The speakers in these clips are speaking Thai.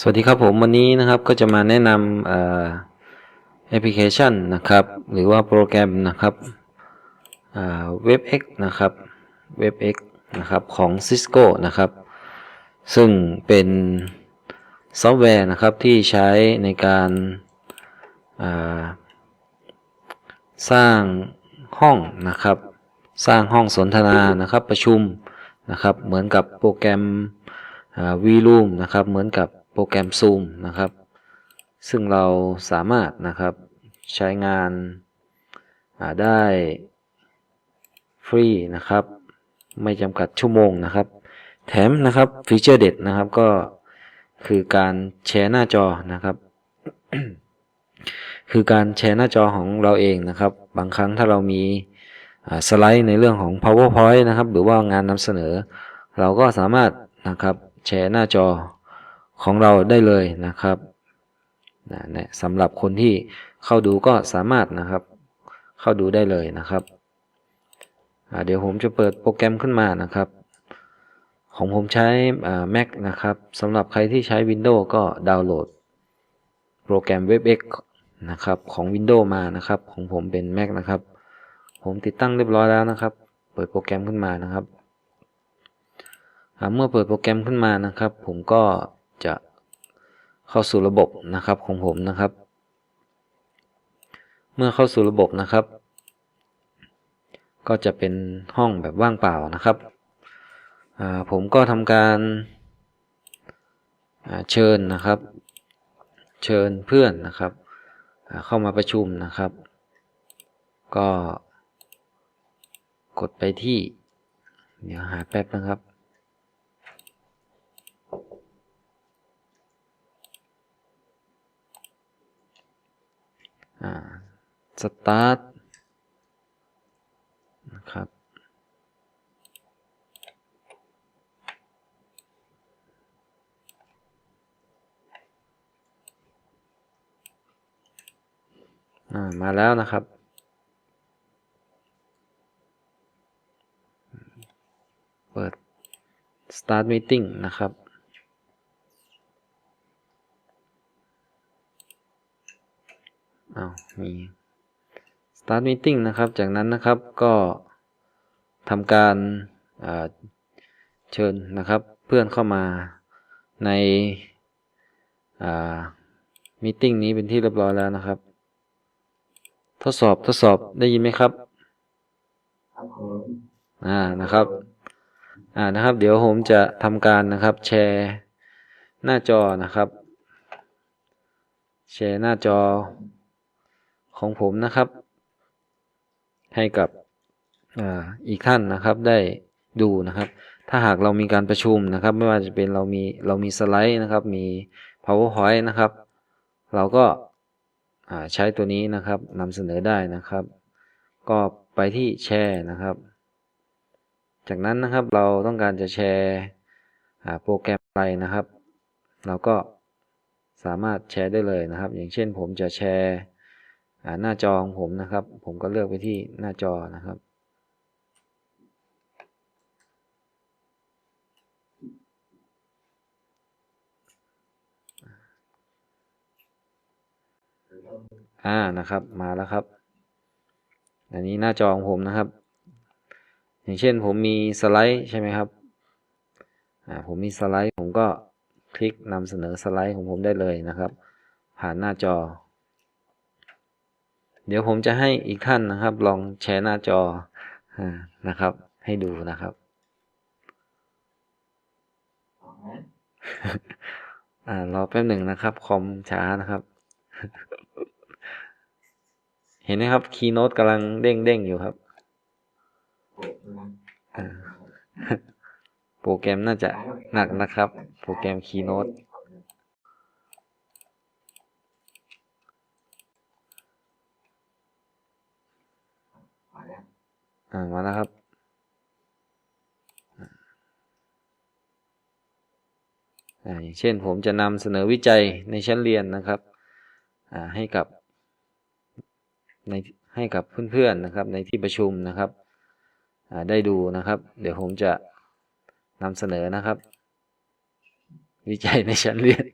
สวัสดีครับผมวันนี้นะครับก็จะมาแนะนำแอปพลิเคชันนะครับ หรือว่าโปรแกรมนะครับอ่า WebEx นะครับ WebEx นะครับของ Cisco นะครับ ซึ่งเป็นซอฟต์แวร์นะครับที่ใช้ในการาสร้างห้องนะครับ สร้างห้องสนทนานะครับประชุมนะครับ เหมือนกับโปรแกรมวีลูมนะครับเหมือนกับ โปรแกรม Zoom นะครับ ซึ่งเราสามารถนะครับใช้งานาได้ฟรีนะครับ ไม่จำกัดชั่วโมงนะครับ แถมนะครับฟีเจอร์เด็ดนะครับก็คือการแชร์หน้าจอนะครับ คือการแชร์หน้าจอของเราเองนะครับ บางครั้งถ้าเรามีสไลด์ในเรื่องของ powerpoint นะครับ หรือว่างานนำเสนอ เราก็สามารถนะครับแชร์หน้าจอ ของเราได้เลยนะครับนะเนี่ยสำหรับคนที่เข้าดูก็สามารถนะครับ เข้าดูได้เลยนะครับเดี๋ยวผมจะเปิดโปรแกรมขึ้นมานะครับ ของผมใช้ Mac นะครับสำหรับใครที่ใช้ Windows ก็ดาวน์โหลด โปรแกรม WebEx นะครับของ Windows มานะครับ ของผมเป็น Mac นะครับ ผมติดตั้งเรียบร้อยแล้วนะครับ เปิดโปรแกรมขึ้นมานะครับเมื่อเปิดโปรแกรมขึ้นมานะครับ ผมก็ จะเข้าสู่ระบบนะครับของผมนะครับ เมื่อเข้าสู่ระบบนะครับ ก็จะเป็นห้องแบบว่างเปล่านะครับผมก็ทำการเชิญนะครับ เชิญเพื่อนนะครับ เข้ามาประชุมนะครับ ก็กดไปที่ เดี๋ยวหาแป๊บนะครับ อ่าสตาร์ทนะครับอ่ามาแล้วนะครับ เปิด start meeting นะครับ อ้าวมี start meeting นะครับ จากนั้นนะครับก็ทำการอ่าเชิญนะครับ เพื่อนเข้ามาในอ่า meeting นี้เป็นที่เรียบร้อยแล้วนะครับ ทดสอบทดสอบได้ยินไหมครับครับผมอ่านะครับ อ่านะครับ เดี๋ยวผมจะทำการนะครับ แชร์หน้าจอนะครับ แชร์หน้าจอ ของผมนะครับ ให้กับออีกท่านนะครับได้ดูนะครับ ถ้าหากเรามีการประชุมนะครับ ไม่ว่าจะเป็นเรามีเรามีสไลด์นะครับ มี powerpoint นะครับ เราก็าใช้ตัวนี้นะครับนำเสนอได้นะครับ ก็ไปที่แชร์นะครับ จากนั้นนะครับเราต้องการจะแชร์อ่โปรแกรมอะไรนะครับ เราก็สามารถแชร์ได้เลยนะครับ อย่างเช่นผมจะแชร์อ่ หน้าจอของผมนะครับ ผมก็เลือกไปที่หน้าจอนะครับ อ่านะครับมาแล้วครับ อันนี้หน้าจอของผมนะครับ อย่างเช่นผมมีสไลด์ใช่ไหมครับอ่าผมมีสไลด์ผมก็คลิกนำเสนอสไลด์ของผมได้เลยนะครับ ผ่านหน้าจอ เดี๋ยวผมจะให้อีกท่านนะครับ ลองแชร์หน้าจอนะครับ ให้ดูนะครับอ่ารอแป๊บหนึ่งนะครับ คอมช้านะครับ เห็นไหมครับ คีย์โน้ตกำลังเด้งเด้งอยู่ครับโปรแกรมน่าจะหนักนะครับ โปรแกรมคีย์โน้ต มาแล้ว อ่ามาแล้วครับ อ่าอย่างเช่นผมจะนำเสนอวิจัยในชั้นเรียนนะครับ อ่าให้กับในให้กับเพื่อนๆนะครับ ในที่ประชุมนะครับ อ่าได้ดูนะครับ เดี๋ยวผมจะนำเสนอนะครับ วิจัยในชั้นเรียน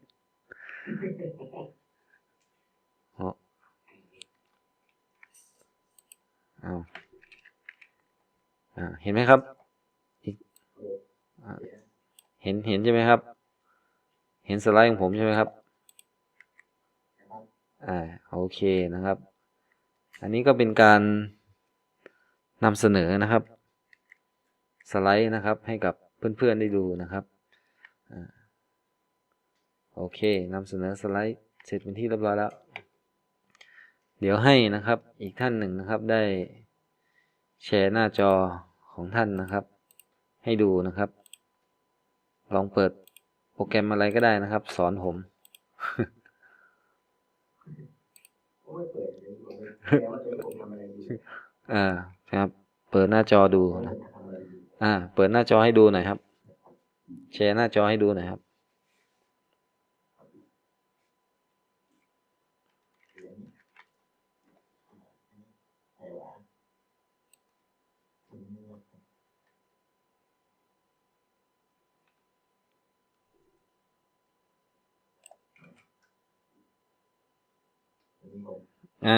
เห็นไหมครับเห็นเห็นใช่ไหมครับ เห็นสไลด์ของผมใช่ไหมครับ อ่าโอเคนะครับ อันนี้ก็เป็นการนำเสนอนะครับ สไลด์นะครับให้กับเพื่อนๆได้ดูนะครับอโอเคนำเสนอสไลด์เสร็จเป็นที่เรียบร้อยแล้ว เดี๋ยวให้นะครับอีกท่านหนึ่งนะครับได้แชร์หน้าจอ ของท่านนะครับ ให้ดูนะครับ ลองเปิดโปรแกรมอะไรก็ได้นะครับ สอนผมอ่าครับ เปิดหน้าจอดูนะอ่า เปิดหน้าจอให้ดูหน่อยครับ แชร์หน้าจอให้ดูหน่อยครับ อะไรวะอืม อันนี้ผมอ่า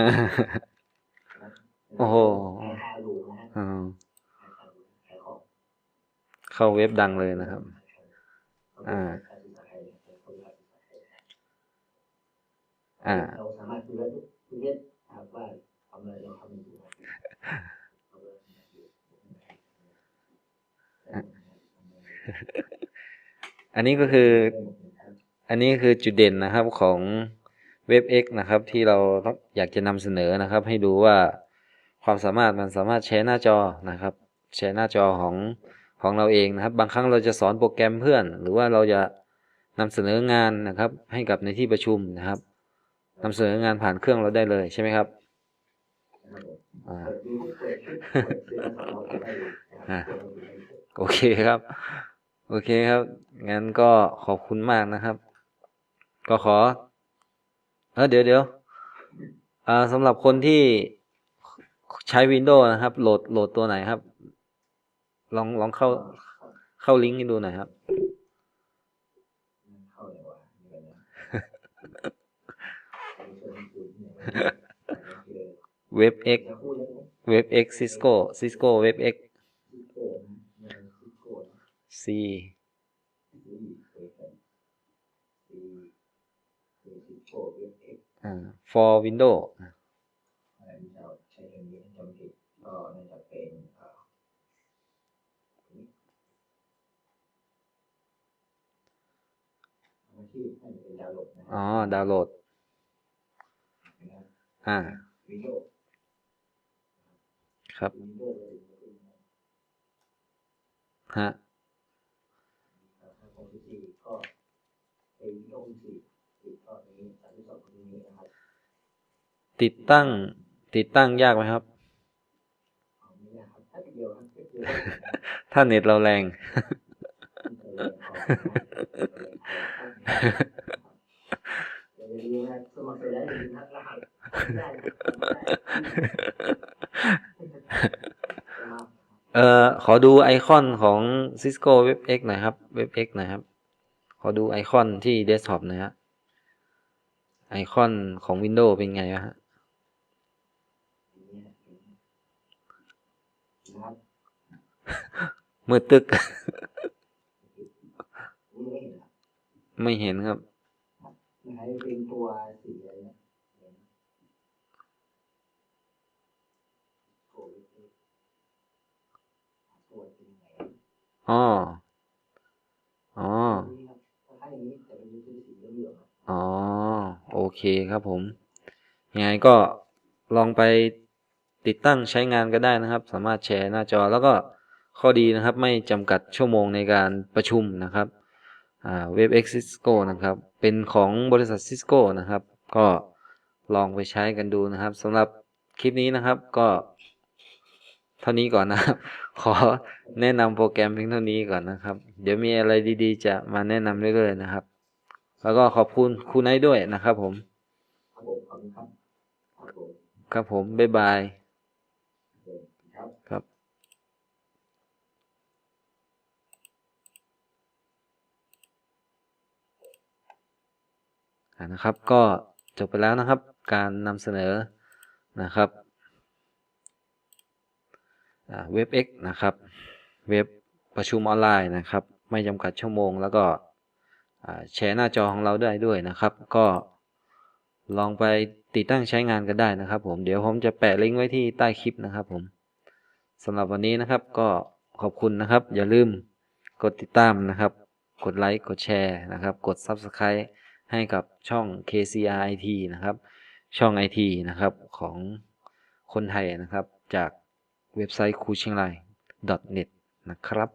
โอ้โหให้ค่าดูนะฮะอ่าให้ค่าดูขายของเข้าเว็บดังเลยนะครับ อ่า อ่าเราสามารถดูได้ทุกทุกเว็บนะครับว่าทำอะไรเราทำอยู่ครับอันนี้ก็คือ อันนี้คือจุดเด่นนะครับของ เว็บ X นะครับ ที่เราต้องอยากจะนำเสนอนะครับ ให้ดูว่าความสามารถมันสามารถแชร์หน้าจอนะครับแชร์หน้าจอของของเราเองนะครับ บางครั้งเราจะสอนโปรแกรมเพื่อน หรือว่าเราจะนำเสนองานนะครับ ให้กับในที่ประชุมนะครับนำเสนองานผ่านเครื่องเราได้เลยใช่ไหมครับโอเคครับ โอเคครับงั้นก็ขอบคุณมากนะครับ ก็ขอ เออเดี๋ยวเดี๋ยวอ่าสำหรับคนที่ใช้ Windows นะครับ โหลดโหลดตัวไหนครับ ลองลองเข้าเข้าลิงก์ให้ดูหน่อยครับเวะเดี๋ยวนะเอาเชิญคุณเนี่ยโอเคเว็บ X จะพูดเว็บเว็บ X ซิโก้ซิโก้ซีเคยเป็นซีซีซิโก้เว็บเอ็กซ์อ่า for window ใช้ตรงนี้ตรงนี้ก็น่าจะเป็นอ๋อ ดาวน์โหลด อ่าวิดีโอครับวิดีโอเลยนะครับ ฮะ ติดตั้ง ติดตั้งยากไหมครับ ถ้าเน็ตเราแรง เอ่อ ขอดูไอคอนของ Cisco WebX หน่อยครับ WebX หน่อยครับ ขอดูไอคอนที่เดสก์ท็อปหน่อยฮะไอคอนของ Windows เป็นไงฮะ นะครับ มืดตึก ไม่เห็นครับไม่เห็นเป็นตัวสีอะไรนะอ๋อ อ๋อ อ๋อ โอเคครับผม ยังไงก็ลองไปติดตั้งใช้งานก็ได้นะครับ สามารถแชร์หน้าจอแล้วก็ ข้อดีนะครับไม่จำกัดชั่วโมงในการประชุมนะครับอ่า WebEx Cisco นะครับ เป็นของบริษัท Cisco นะครับ ก็ลองไปใช้กันดูนะครับสำหรับคลิปนี้นะครับก็เท่านี้ก่อนนะครับ ขอแนะนำโปรแกรมเพียงเท่านี้ก่อนนะครับ เดี๋ยวมีอะไรดีๆ จะมาแนะนำเรื่อยๆนะครับ แล้วก็ขอบคุณครูไนท์ด้วยนะครับผม ครับผมขอบคุณครับครับผมครับผมบ๊ายบาย ครับ ครับ อ่า นะครับ ก็จบไปแล้วนะครับ การนำเสนอนะครับเว็บ X นะครับ เว็บประชุมออนไลน์นะครับ ไม่จำกัดชั่วโมง แล้วก็แชร์หน้าจอของเราได้ด้วยนะครับ ก็ลองไปติดตั้งใช้งานกันได้นะครับ ผมเดี๋ยวผมจะแปะลิงก์ไว้ที่ใต้คลิปนะครับ ผมสำหรับวันนี้นะครับ ก็ขอบคุณนะครับ อย่าลืมกดติดตามนะครับ กดไลค์กดแชร์นะครับ กด Subscribe ให้กับช่อง KCR IT นะครับ ช่อง IT นะครับของคนไทยนะครับจากเว็บไซต์ครูเชียงราย .net นะครับ